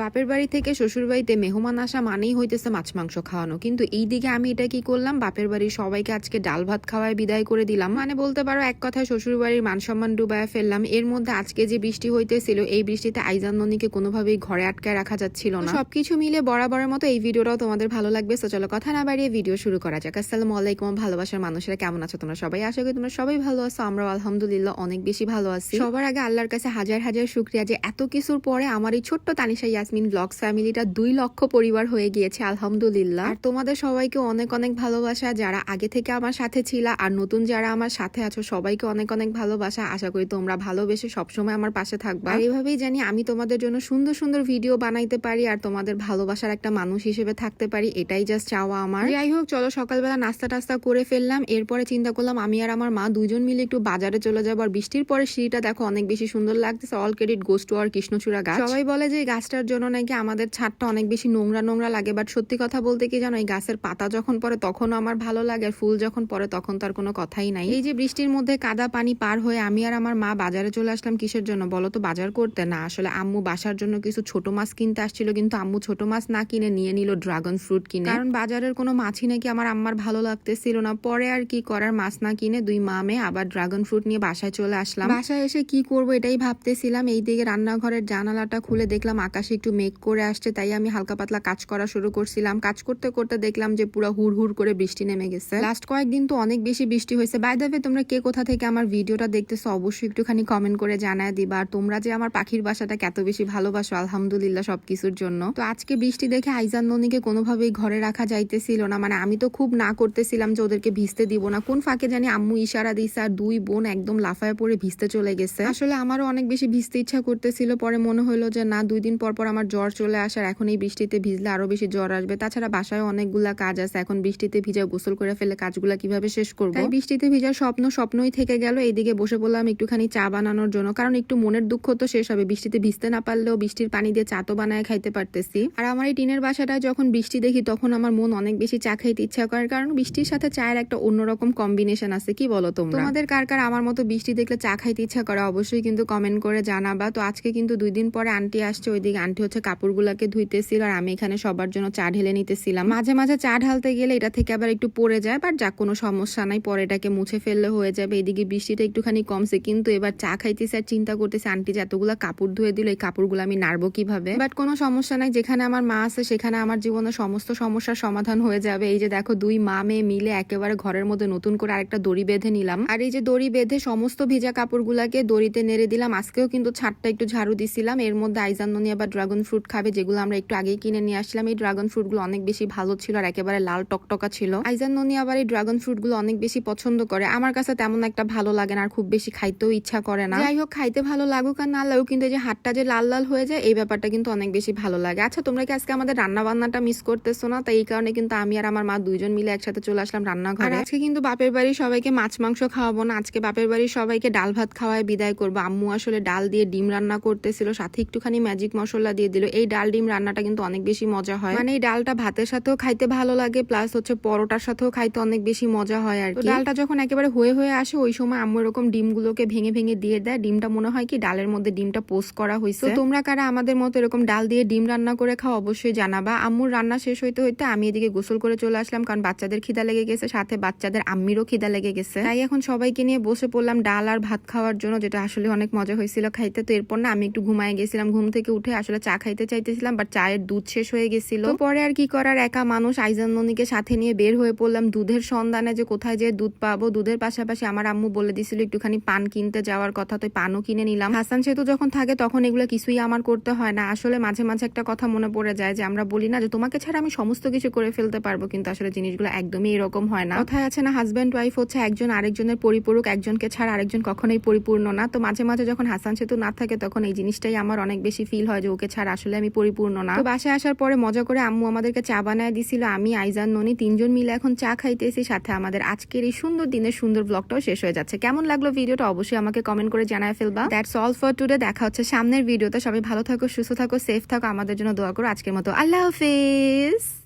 বাপের বাড়ি থেকে শ্বশুর বাড়িতে মেহমান আসা মানেই হইতেছে মাছ মাংস খাওয়ানো। কিন্তু এই দিকে আমি এটা কি করলাম? বাপের বাড়ির সবাইকে আজকে ডাল ভাত খাওয়ায় বিদায় করে দিলাম। মানে বলতে পারো এক কথায় শ্বশুর বাড়ির মান সম্মান ডুবায় ফেললাম। এর মধ্যে আজকে যে বৃষ্টি হইতেছিল এই বৃষ্টিতে আইজান ননীকে কোনোভাবেই ঘরে আটকায় রাখা যাচ্ছিল না। সবকিছু মিলে বরাবরের মতো এই ভিডিওটাও তোমাদের ভালো লাগবে। তো চলো কথা না বাড়িয়ে ভিডিও শুরু করা যাক। আসসালামু আলাইকুম ভালোবাসার মানুষেরা কেমন আছো তোমরা সবাই? আশা করি তোমরা সবাই ভালো আছো। আমরা আলহামদুলিল্লাহ অনেক বেশি ভালো আছি। সবার আগে আল্লাহর কাছে হাজার হাজার শুক্রিয়া যে এত কিছুর পরে আমার এই ছোট্ট তানিশা ইয়াসমিন ব্লগস ফ্যামিলিটা দুই লক্ষ পরিবার হয়ে গিয়েছে, আলহামদুলিল্লাহ। আর তোমাদের সবাইকে অনেক অনেক ভালোবাসা, যারা আগে থেকে আমার সাথে ছিলা আর নতুন যারা আমার সাথে আছো, সবাইকে অনেক অনেক ভালোবাসা। আশা করি তোমরা ভালোবেসে সবসময় আমার পাশে থাকবা। আর এভাবেই জানি আমি তোমাদের জন্য সুন্দর সুন্দর ভিডিও বানাইতে পারি আর তোমাদের ভালোবাসার একটা মানুষ হিসেবে থাকতে পারি, এটাই জাস্ট চাওয়া আমার। যাই হোক, চলো সকালবেলা নাস্তা টাস্তা করে ফেললাম। এরপরে চিন্তা করলাম আমি আর আমার মা দুজন মিলে একটু বাজারে চলে যাব। আর বৃষ্টির পরে সিঁড়িটা দেখো অনেক বেশি সুন্দর লাগতেছে। অল ক্রেডিট গোস টু আর কৃষ্ণচূড়া গাছ। সবাই বলে যে গাছটার জন্য নাকি আমাদের ছাদটা অনেক বেশি নোংরা নোংরা লাগে বাট সত্যি কথা বলতে কি জানো, এই গাছের পাতা যখন পরে তখনও আমার ভালো লাগে, আর ফুল যখন পরে তখন তার কোনো কথাই নাই। এই যে বৃষ্টির মধ্যে কাদা পানি পার হয়ে আমি আর আমার মা বাজারে চলে আসলাম কিসের জন্য? বলো তো বাজার করতে? না, আসলে আম্মু বাসার জন্য কিছু ছোট মাছ কিনতে আসছিল, কিন্তু আম্মু ছোট মাছ না কিনে নিয়ে নিল ড্রাগন ফ্রুট কিনে। কারণ বাজারের কোনো মাছই নাকি আমার আম্মার ভালো লাগতেছিল না। পরে আর কি করার, মাছ না কিনে দুই মামে আবার ড্রাগন ফ্রুট নিয়ে বাসায় চলে আসলাম। বাসায় এসে কি করব এটাই ভাবতেছিলাম। এই দিকে রান্নাঘরের জানালাটা খুলে দেখলাম আকাশে একটু মেঘ করে আসছে, তাই আমি হালকা পাতলা কাজ করা শুরু করছিলাম। কাজ করতে করতে দেখলাম যে পুরো হুড় হুড় করে বৃষ্টি নেমে গেছে। লাস্ট কয়েকদিন তো অনেক বেশি বৃষ্টি হয়েছে। বাই দেবে তোমরা কে কোথা থেকে আমার ভিডিওটা দেখতেছো, অবশ্যই একটুখানি কমেন্ট করে জানায় দিবা। আর তোমরা যে আমার পাখির বাসাটাকে এত বেশি ভালোবাসো, আলহামদুলিল্লাহ সবকিছুর জন্য। তো আজকে বৃষ্টি দেখে আইজান ননীকে কোনোভাবেই ঘরে রাখা যাইতেছিল না। মানে আমি তো খুব না করতেছিলাম যে ওদেরকে ভিজতে দিব না। কোন ফাঁকে জানি আম্মু ইশারা দিছে আর দুই বোন একদম লাফায় পড়ে ভিজতে চলে গেছে। আসলে আমারও অনেক বেশি ভিজতে ইচ্ছা করতেছিল। পরে মনে হলো যে না, দুই দিন পর পর আমার জ্বর চলে আসার এখন এই বৃষ্টিতে ভিজলে আরও বেশি জ্বর আসবে। তাছাড়া বাসায় অনেকগুলা কাজ আছে এখন বৃষ্টিতে ভিজা গোসল করে ফেলে কাজগুলা কীভাবে শেষ করব? তাই বৃষ্টিতে ভিজার স্বপ্ন স্বপ্নই থেকে গেল এইদিকে বসে পড়লাম একটুখানি চা বানানোর জন্য কারণ একটু মনের দুঃখ তো শেষ হবে বৃষ্টিতে ভিজতে না পারলেও বৃষ্টির পানি দিয়ে চা তো বানায় খাইতে পারতেছি। আর আমার এই টিনের বাসাটায় যখন বৃষ্টি দেখি তখন আমার মন অনেক বেশি চা খাইতে ইচ্ছা করে কারণ বৃষ্টির সাথে চায়ের একটা অন্যরকম কম্বিনেশন আছে কি বলো তোমরা? তোমাদের কার কার আমার মতো বৃষ্টি দেখলে চা খাইতে ইচ্ছা করে অবশ্যই কিন্তু কমেন্ট করে জানাবা। তো আজকে কিন্তু দুই দিন পরে আন্টি আসছে ওইদিকে আন্টি হচ্ছে কাপড়গুলোকে ধুইতেছিল আর আমি এখানে সবার জন্য চা ঢেলে নিতেছিলাম। মাঝে মাঝে চা ঢালতে গেলে এটা থেকে আবার একটু পড়ে যায় বাট যা কোনো সমস্যা নাই। পরে এটাকে মুছে ফেললে হয়ে যাবে। এদিকে বৃষ্টিটা একটুখানি কমছে, কিন্তু এবার চা খাইতেছে আর চিন্তা করতেছে, আন্টি, যে এতগুলা কাপড় ধুয়ে দিল, এই কাপড়গুলো আমি নাড়বো কীভাবে? বাট কোনো সমস্যা নাই, যেখানে আমার মা আছে, সেখানে আমার জীবনে সমস্ত সমস্যার সমাধান হয়ে যাবে। এই যে দেখো, দুই মা মেয়ে মিলে একেবারে ঘরের মধ্যে নতুন করে আরেকটা দড়ি বেঁধে নিলাম। আর এই যে দড়ি বেঁধে সমস্ত ভিজা কাপড়গুলাকে দড়িতে নেড়ে দিলাম। আজকেও কিন্তু ছাদটা একটু ঝাড়ু দিছিলাম। এর মধ্যে আইজান ননি আবার ড্রাগন ফ্রুট খাবে, যেগুলো আমরা একটু আগেই কিনে নিয়ে আসলাম এই ড্রাগন ফ্রুটগুলো অনেক বেশি ভালো ছিল আর একেবারে লাল টকটকা ছিল। আইজান ননি আবার এই ড্রাগন ফ্রুটগুলো অনেক বেশি পছন্দ করে। আমার কাছে তেমন একটা ভালো লাগে না আর খুব বেশি খাইতেও ইচ্ছা করে না। যাই হোক, খাইতে ভালো লাগুক আর না লাগুক, কিন্তু যে হাতটা যে লাল লাল হয়ে যায়, এই ব্যাপারটা কিন্তু অনেক বেশি ভালো লাগে। আচ্ছা তোমরা কি আজকে আমাদের রান্না বান্নাটা মিস করতেছো না? তাই এই কারণে কিন্তু আমি আর আমার মা দুইজন মিলে একসাথে চলে আসলাম রান্নাঘরে। আজকে কিন্তু বাপের বাড়ি সবাইকে মাছ, মাংস খাওয়াবো না। আজকে বাপের বাড়ি সবাইকে ডাল ভাত খাওয়ায় বিদায় করব। আম্মু আসলে ডাল দিয়ে ডিম রান্না করতেছিল, সাথে একটুখানি ম্যাজিক মশলা দিয়ে দিল। এই ডাল ডিম রান্নাটা কিন্তু অনেক বেশি মজা হয়। মানে এই ডালটা ভাতের সাথেও খাইতে ভালো লাগে প্লাস হচ্ছে পরোটার সাথেও খাইতে অনেক বেশি মজা হয় আর ডালটা যখন একেবারে হয়ে হয়ে আসে ওই সময় আম্মু এরকম ডিমগুলোকে ভেঙে ভেঙে দিয়ে দেয়। ডিমটা মনে হয় কি ডালের মধ্যে ডিমটা পোস্ট করা হয়েছে তোমরা কারা আমাদের মতো এরকম ডাল দিয়ে ডিম রান্না করে খাও অবশ্যই জানাবা। আম্মুর রান্না শেষ হইতে হইতে আমি এদিকে গোসল করে চলে আসলাম কারণ বাচ্চাদের খিদা লেগে গেছে সাথে বাচ্চাদের আম্মিরও খিদা লেগে গেছে। তাই এখন সবাইকে নিয়ে বসে পড়লাম ডাল আর ভাত খাওয়ার জন্য যেটা আসলে অনেক মজা হয়েছিল খাইতে। তো এরপর না আমি একটু ঘুমায় গেছিলাম ঘুম থেকে উঠে আসলে চা খাইতে চাইতেছিলাম বাট চায়ের দুধ শেষ হয়ে গেছিল। পরে আর কি করার, একা মানুষ আইজান ননীকে সাথে নিয়ে বের হয়ে পড়লাম। দুধের সন্ধানে যে কোথায় যে দুধ পাবো, দুধের পাশাপাশি আমার আম্মু বলে দিছিল একটুখানি পান কিনতে যাওয়ার কথা, তো পানও কিনে নিলাম। হাসান সেতু যখন থাকে, তখন এগুলো কিছুই আমার করতে হয় না। আসলে মাঝে মাঝে একটা কথা মনে পড়ে যায় যে, আমরা বলি না যে, তোমাকে ছাড়া আমি সমস্ত কিছু করে ফেলতে পারব। কিন্তু আসলে জিনিসগুলো একদমই এরকম হয় না। কথায় আছে না হাজব্যান্ড ওয়াইফ হচ্ছে একজন আরেকজনের পরিপূরক, একজনকে ছাড়া আরেকজন কখনোই পরিপূর্ণ না। তো মাঝে মাঝে যখন হাসান সেতু না থাকে, তখন এই জিনিসটাই আমার অনেক বেশি ফিল হয় যে, ওকে ছাড়া আসলে আমি পরিপূর্ণ না। বাসায় আসার পরে মজা করে আম্মু আমাদেরকে চা বানায় দিছিল, আমি, আইজান, ননি তিনজন মিলে এখন চা খাইতেছি। সাথে আমাদের আজকের এই সুন্দর দিনের সুন্দর ব্লগটাও শেষ হয়ে যাচ্ছে। কেমন লাগল ভিডিওটা অবশ্যই আমাকে কমেন্ট করে জানায় ফেলবা। দ্যাটস অল ফর টুডে দেখা হচ্ছে সামনের ভিডিওতে। সবাই ভালো থাকো, সুস্থ থাকো সেফ থাকো, আমাদের জন্য দোয়া করো আজকের মতো। আল্লাহ হাফিজ!